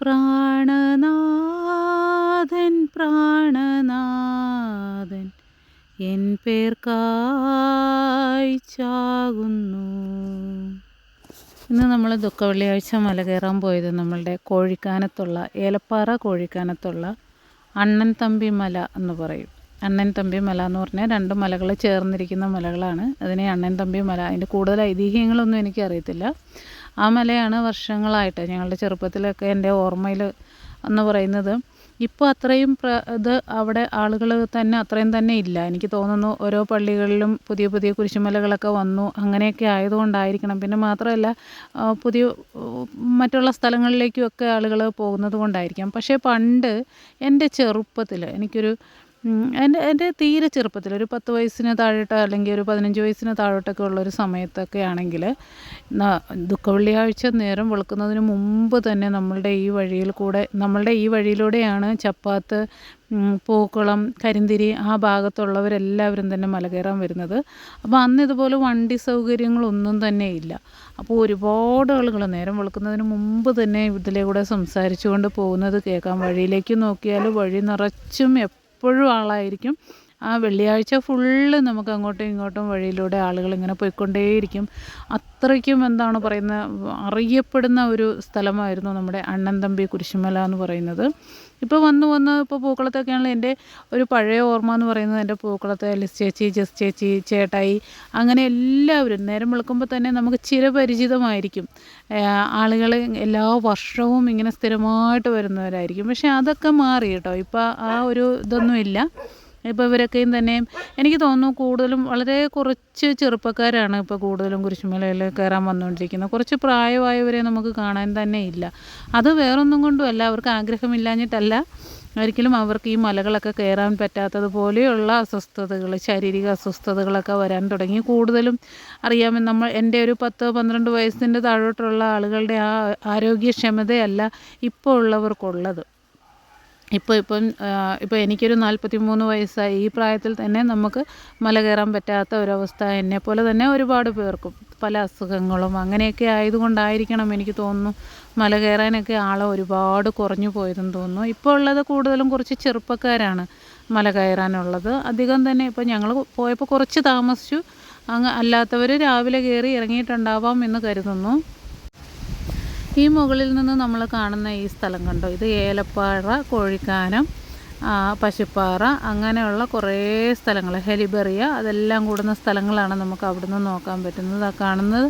പ്രാണനാഥൻ പ്രാണനാഥൻ N പേർക്കായി ചാകുന്നു ഇന്ന് നമ്മൾ ദുഃഖ വെള്ളിയാഴ്ച മല കയറാൻ പോയത് നമ്മളുടെ കോഴിക്കാനത്തുള്ള ഏലപ്പാറ കോഴിക്കാനത്തുള്ള അണ്ണൻ തമ്പി മല എന്ന് പറയും. അണ്ണൻ തമ്പി മല എന്ന് പറഞ്ഞാൽ രണ്ട് മലകൾ ചേർന്നിരിക്കുന്ന മലകളാണ്. അതിനെ അണ്ണൻ തമ്പി മല. അതിന്റെ കൂടുതൽ ഐതിഹ്യങ്ങളൊന്നും എനിക്കറിയത്തില്ല. ആ മലയാണ് വർഷങ്ങളായിട്ട് ഞങ്ങളുടെ ചെറുപ്പത്തിലൊക്കെ എന്റെ ഓർമ്മയിൽ എന്ന് പറയുന്നത്. ഇപ്പോൾ അത്രയും ഇത് അവിടെ ആളുകൾ തന്നെ അത്രയും തന്നെ ഇല്ല. എനിക്ക് തോന്നുന്നു ഓരോ പള്ളികളിലും പുതിയ പുതിയ കുരിശുമലകളൊക്കെ വന്നു അങ്ങനെയൊക്കെ ആയതുകൊണ്ടായിരിക്കണം. പിന്നെ മാത്രമല്ല പുതിയ മറ്റുള്ള സ്ഥലങ്ങളിലേക്കും ഒക്കെ ആളുകൾ പോകുന്നത് കൊണ്ടായിരിക്കാം. പക്ഷേ പണ്ട് എന്റെ ചെറുപ്പത്തിൽ എനിക്കൊരു എന്റെ എന്റെ തീരെ ചെറുപ്പത്തിൽ ഒരു പത്ത് വയസ്സിന് താഴോട്ട് അല്ലെങ്കിൽ ഒരു പതിനഞ്ച് വയസ്സിന് താഴോട്ടൊക്കെ ഉള്ളൊരു സമയത്തൊക്കെ ആണെങ്കിൽ ദുഃഖവെള്ളിയാഴ്ച നേരം വെളുക്കുന്നതിന് മുമ്പ് തന്നെ നമ്മളുടെ ഈ വഴിയിൽ കൂടെ നമ്മളുടെ ഈ വഴിയിലൂടെയാണ് ചപ്പാത്ത് പൂക്കുളം കരിന്തിരി ആ ഭാഗത്തുള്ളവരെല്ലാവരും തന്നെ മലകയറാൻ വരുന്നത്. അപ്പോൾ അന്ന് ഇതുപോലെ വണ്ടി സൗകര്യങ്ങളൊന്നും തന്നെ ഇല്ല. അപ്പോൾ ഒരുപാട് ആളുകൾ നേരം വെളുക്കുന്നതിന് മുമ്പ് തന്നെ ഇതിലെ കൂടെ സംസാരിച്ചുകൊണ്ട് പോകുന്നത് കേൾക്കാം. വഴിയിലേക്ക് നോക്കിയാൽ വഴി നിറച്ചും എപ്പോഴും ആളായിരിക്കും. ആ വെള്ളിയാഴ്ച ഫുള്ള് നമുക്ക് അങ്ങോട്ടും ഇങ്ങോട്ടും വഴിയിലൂടെ ആളുകൾ ഇങ്ങനെ പോയിക്കൊണ്ടേയിരിക്കും. അത്രയ്ക്കും എന്താണ് പറയുന്ന അറിയപ്പെടുന്ന ഒരു സ്ഥലമായിരുന്നു നമ്മുടെ അണ്ണൻ തമ്പി കുരിശുമല എന്ന് പറയുന്നത്. ഇപ്പോൾ വന്ന് വന്ന് ഇപ്പോൾ പൂക്കളത്തൊക്കെയാണല്ലോ എന്റെ ഒരു പഴയ ഓർമ്മ എന്ന് പറയുന്നത് എന്റെ പൂക്കളത്തെ ലിസ് ചേച്ചി ജസ് ചേച്ചി ചേട്ടായി അങ്ങനെ എല്ലാവരും. നേരം വിളിക്കുമ്പോൾ തന്നെ നമുക്ക് ചിരപരിചിതമായിരിക്കും. ആളുകൾ എല്ലാ വർഷവും ഇങ്ങനെ സ്ഥിരമായിട്ട് വരുന്നവരായിരിക്കും. പക്ഷേ അതൊക്കെ മാറി കേട്ടോ. ഇപ്പോൾ ആ ഒരു ഇതൊന്നുമില്ല. ഇപ്പോൾ ഇവരൊക്കെയും തന്നെ എനിക്ക് തോന്നുന്നു കൂടുതലും വളരെ കുറച്ച് ചെറുപ്പക്കാരാണ് ഇപ്പോൾ കൂടുതലും കുരിശുമലയിൽ കയറാൻ വന്നുകൊണ്ടിരിക്കുന്നത്. കുറച്ച് പ്രായമായവരെ നമുക്ക് കാണാൻ തന്നെ ഇല്ല. അത് വേറൊന്നും കൊണ്ടുമല്ല അവർക്ക് ആഗ്രഹമില്ലാഞ്ഞിട്ടല്ല. ഒരിക്കലും അവർക്ക് ഈ മലകളൊക്കെ കയറാൻ പറ്റാത്തതുപോലെയുള്ള അസ്വസ്ഥതകൾ ശാരീരിക അസ്വസ്ഥതകളൊക്കെ വരാൻ തുടങ്ങി. കൂടുതലും അറിയാമെന്ന് നമ്മൾ എന്റെ ഒരു പത്ത് പന്ത്രണ്ട് വയസ്സിന്റെ താഴോട്ടുള്ള ആളുകളുടെ ആ ആരോഗ്യക്ഷമതയല്ല ഇപ്പോൾ ഉള്ളവർക്കുള്ളത് ഇപ്പോൾ ഇപ്പം ഇപ്പോൾ എനിക്കൊരു നാൽപ്പത്തി മൂന്ന് വയസ്സായി. ഈ പ്രായത്തിൽ തന്നെ നമുക്ക് മല കയറാൻ പറ്റാത്ത ഒരവസ്ഥ എന്നെപ്പോലെ തന്നെ ഒരുപാട് പേർക്കും. പല അസുഖങ്ങളും അങ്ങനെയൊക്കെ ആയതുകൊണ്ടായിരിക്കണം എനിക്ക് തോന്നുന്നു മല കയറാനൊക്കെ ആളെ ഒരുപാട് കുറഞ്ഞു പോയതെന്ന് തോന്നുന്നു. ഇപ്പോൾ ഉള്ളത് കൂടുതലും കുറച്ച് ചെറുപ്പക്കാരാണ് മല കയറാനുള്ളത്. അധികം തന്നെ ഇപ്പോൾ ഞങ്ങൾ പോയപ്പോൾ കുറച്ച് താമസിച്ചു. അങ്ങ് അല്ലാത്തവർ രാവിലെ കയറി ഇറങ്ങിയിട്ടുണ്ടാവാം എന്ന് കരുതുന്നു. ഈ മുകളിൽ നിന്ന് നമ്മൾ കാണുന്ന ഈ സ്ഥലം കണ്ടോ? ഇത് ഏലപ്പാറ കോഴിക്കാനം പശുപ്പാറ അങ്ങനെയുള്ള കുറേ സ്ഥലങ്ങൾ. ഹെലിബെറിയ അതെല്ലാം കൂടുന്ന സ്ഥലങ്ങളാണ് നമുക്ക് അവിടുന്ന് നോക്കാൻ പറ്റുന്നത്. ആ കാണുന്നത്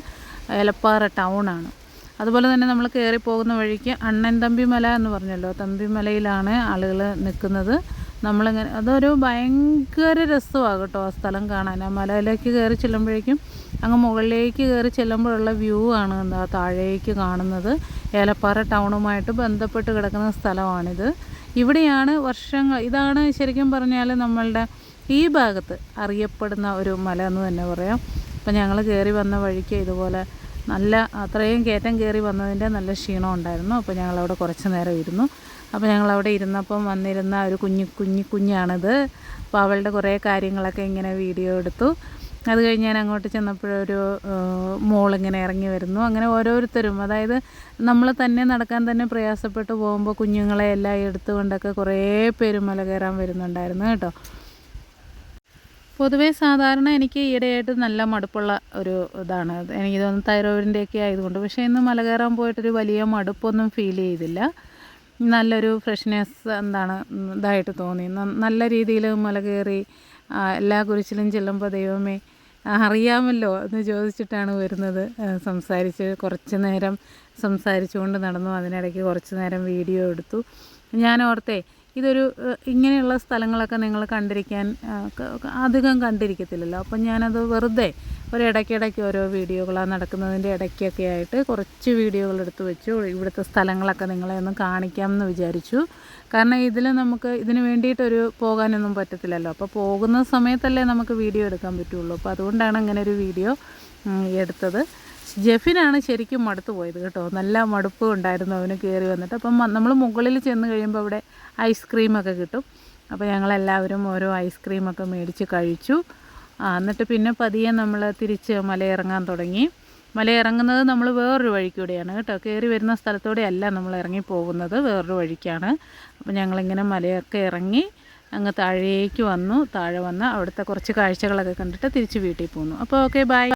ഏലപ്പാറ ടൗണാണ് അതുപോലെ തന്നെ നമ്മൾ കയറി പോകുന്ന വഴിക്ക് അണ്ണൻ തമ്പിമല എന്ന് പറഞ്ഞല്ലോ. തമ്പിമലയിലാണ് ആളുകൾ നിൽക്കുന്നത്. നമ്മളിങ്ങനെ അതൊരു ഭയങ്കര രസമാണ് കേട്ടോ ആ സ്ഥലം കാണാൻ. ആ മലയിലേക്ക് കയറി ചെല്ലുമ്പോഴേക്കും അങ്ങ് മുകളിലേക്ക് കയറി ചെല്ലുമ്പോഴുള്ള വ്യൂ ആണ് എന്താ താഴേക്ക് കാണുന്നത്. ഏലപ്പാറ ടൗണുമായിട്ട് ബന്ധപ്പെട്ട് കിടക്കുന്ന സ്ഥലമാണിത്. ഇവിടെയാണ് വർഷങ്ങൾ ഇതാണ് ശരിക്കും പറഞ്ഞാൽ നമ്മളുടെ ഈ ഭാഗത്ത് അറിയപ്പെടുന്ന ഒരു മല എന്ന് തന്നെ പറയാം. അപ്പം ഞങ്ങൾ കയറി വന്ന വഴിക്ക് ഇതുപോലെ നല്ല അത്രയും കയറ്റം കയറി വന്നതിന്റെ നല്ല ക്ഷീണം ഉണ്ടായിരുന്നു. അപ്പോൾ ഞങ്ങളവിടെ കുറച്ച് നേരം ഇരുന്നു. അപ്പോൾ ഞങ്ങൾ അവിടെ ഇരുന്നപ്പം വന്നിരുന്ന ഒരു കുഞ്ഞു കുഞ്ഞു കുഞ്ഞാണിത്. അപ്പോൾ അവളുടെ കുറേ കാര്യങ്ങളൊക്കെ ഇങ്ങനെ വീഡിയോ എടുത്തു. അത് കഴിഞ്ഞ് ഞാൻ അങ്ങോട്ട് ചെന്നപ്പോഴൊരു മോളിങ്ങനെ ഇറങ്ങി വരുന്നു. അങ്ങനെ ഓരോരുത്തരും അതായത് നമ്മൾ തന്നെ നടക്കാൻ തന്നെ പ്രയാസപ്പെട്ട് പോകുമ്പോൾ കുഞ്ഞുങ്ങളെ എല്ലാം എടുത്തുകൊണ്ടൊക്കെ കുറേ പേര് മല കയറാൻ വരുന്നുണ്ടായിരുന്നു കേട്ടോ. പൊതുവേ സാധാരണ എനിക്ക് ഈയിടെയായിട്ട് നല്ല മടുപ്പുള്ള ഒരു ഇതാണ്. എനിക്ക് തോന്നുന്നു തൈറോയിഡിന്റെയൊക്കെ ആയതുകൊണ്ട്. പക്ഷേ ഇന്ന് മല കയറാൻ പോയിട്ടൊരു വലിയ മടുപ്പൊന്നും ഫീൽ ചെയ്തില്ല. നല്ലൊരു ഫ്രഷ്നെസ് എന്താണ് ഇതായിട്ട് തോന്നി. നല്ല രീതിയിൽ മല കയറി എല്ലാ കുരിശിലും ചെല്ലുമ്പോൾ ദൈവമേ അറിയാമല്ലോ എന്ന് ചോദിച്ചിട്ടാണ് വരുന്നത്. സംസാരിച്ച് കുറച്ച് നേരം സംസാരിച്ചുകൊണ്ട് നടന്നു. അതിനിടയ്ക്ക് കുറച്ച് നേരം വീഡിയോ എടുത്തു. ഞാൻ ഓർത്തേ ഇതൊരു ഇങ്ങനെയുള്ള സ്ഥലങ്ങളൊക്കെ നിങ്ങൾ കണ്ടിരിക്കാൻ അധികം കണ്ടിരിക്കത്തില്ലല്ലോ. അപ്പം ഞാനത് വെറുതെ ഒരിടയ്ക്കിടയ്ക്ക് ഓരോ വീഡിയോകളാണ് നടക്കുന്നതിന്റെ ഇടയ്ക്കൊക്കെ ആയിട്ട് കുറച്ച് വീഡിയോകൾ എടുത്ത് വെച്ചു. ഇവിടുത്തെ സ്ഥലങ്ങളൊക്കെ നിങ്ങളെ ഒന്ന് കാണിക്കാം എന്ന് വിചാരിച്ചു. കാരണം ഇതിൽ നമുക്ക് ഇതിന് വേണ്ടിയിട്ടൊരു പോകാനൊന്നും പറ്റത്തില്ലല്ലോ. അപ്പോൾ പോകുന്ന സമയത്തല്ലേ നമുക്ക് വീഡിയോ എടുക്കാൻ പറ്റുള്ളൂ. അപ്പോൾ അതുകൊണ്ടാണ് അങ്ങനെ ഒരു വീഡിയോ എടുത്തത്. ജെഫിനാണ് ശരിക്കും മടുത്തു പോയത് കേട്ടോ. നല്ല മടുപ്പ് ഉണ്ടായിരുന്നു അവന് കയറി വന്നിട്ട്. അപ്പം നമ്മൾ മുകളിൽ ചെന്ന് കഴിയുമ്പോൾ അവിടെ ഐസ്ക്രീമൊക്കെ കിട്ടും. അപ്പോൾ ഞങ്ങളെല്ലാവരും ഓരോ ഐസ്ക്രീമൊക്കെ മേടിച്ച് കഴിച്ചു. എന്നിട്ട് പിന്നെ പതിയെ നമ്മൾ തിരിച്ച് മലയിറങ്ങാൻ തുടങ്ങി. മലയിറങ്ങുന്നത് നമ്മൾ വേറൊരു വഴിക്കൂടെയാണ് കേട്ടോ. കയറി വരുന്ന സ്ഥലത്തൂടെ അല്ല നമ്മൾ ഇറങ്ങി പോകുന്നത്. വേറൊരു വഴിക്കാണ്. അപ്പോൾ ഞങ്ങളിങ്ങനെ മലയൊക്കെ ഇറങ്ങി അങ്ങ് താഴേക്ക് വന്നു. താഴെ വന്ന് അവിടുത്തെ കുറച്ച് കാഴ്ചകളൊക്കെ കണ്ടിട്ട് തിരിച്ച് വീട്ടിൽ പോന്നു. അപ്പോൾ ഓക്കെ ബൈ.